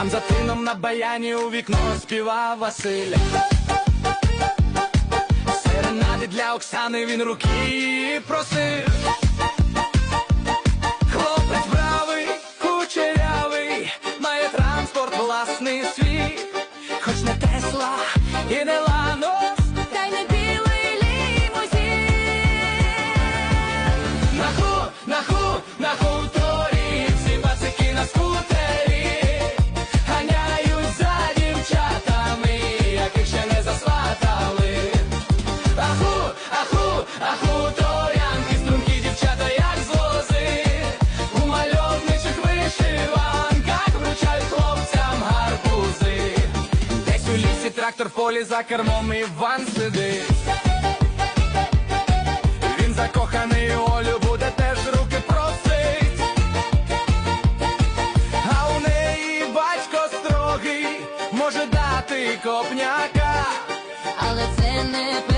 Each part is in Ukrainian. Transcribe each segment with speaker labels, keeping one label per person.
Speaker 1: Там за тином на баяні у вікно співав Василь Серенади для Оксани він руки просив Хлопець бравий, кучерявий, має транспорт власний свій, хоч не тесла і не лано. Майстер в полі за кермом Іван сидить. Він закоханий Олю буде теж руки просить. А у неї батько строгий може дати копняка,
Speaker 2: але це не.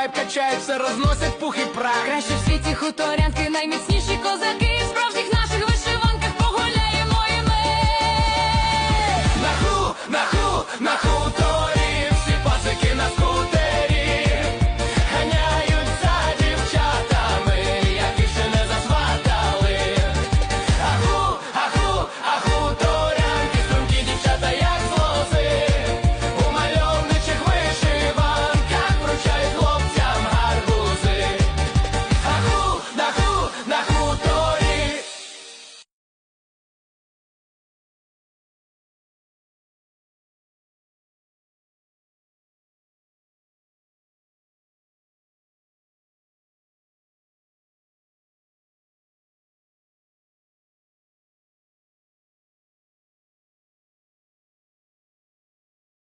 Speaker 1: вайб качаются, разносят пух и прах.
Speaker 2: Краще в світі хуторя